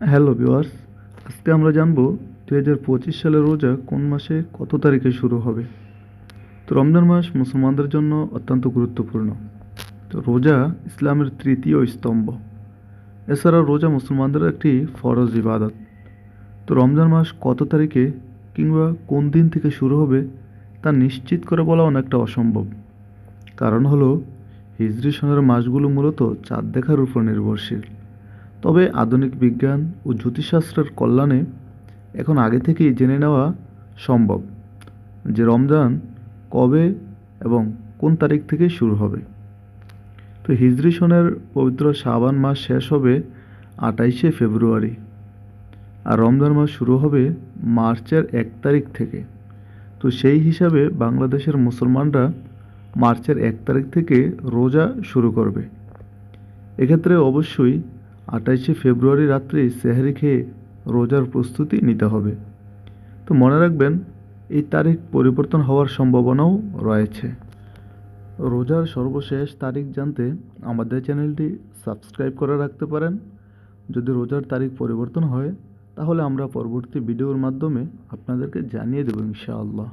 Hello viewers আজকে আমরা জানব দুই হাজার পঁচিশ সালের রোজা কোন মাসে কত তারিখে শুরু হবে। তো রমজান মাস মুসলমানদের জন্য অত্যন্ত গুরুত্বপূর্ণ। তো রোজা ইসলামের তৃতীয় স্তম্ভ। এছাড়া রোজা মুসলমানদের একটি ফরজ ইবাদত। তো রমজান মাস কত তারিখে কিংবা কোন দিন থেকে শুরু হবে তা নিশ্চিত করে বলা অনেকটা অসম্ভব। কারণ হলো, হিজরি সনের মাসগুলো মূলত চাঁদ দেখার উপর নির্ভরশীল। তবে আধুনিক বিজ্ঞান ও জ্যোতিষশাস্ত্রের কল্যাণে এখন আগে থেকেই জেনে নেওয়া সম্ভব যে রমজান কবে এবং কোন তারিখ থেকে শুরু হবে। তো হিজরি সনের পবিত্র শাবান মাস শেষ হবে আটাইশে ফেব্রুয়ারি আর রমজান মাস শুরু হবে মার্চের এক তারিখ থেকে। তো সেই হিসাবে বাংলাদেশের মুসলমানরা মার্চের এক তারিখ থেকে রোজা শুরু করবে। এক্ষেত্রে অবশ্যই আঠাইশে ফেব্রুয়ারি রাত্রে সেহারি খেয়ে রোজার প্রস্তুতি নিতে হবে। তো মনে রাখবেন, এই তারিখ পরিবর্তন হওয়ার সম্ভাবনাও রয়েছে। রোজার সর্বশেষ তারিখ জানতে আমাদের চ্যানেলটি সাবস্ক্রাইব করে রাখতে পারেন। যদি রোজার তারিখ পরিবর্তন হয়, তাহলে আমরা পরবর্তী ভিডিওর মাধ্যমে আপনাদেরকে জানিয়ে দেবো ইনশাআল্লাহ।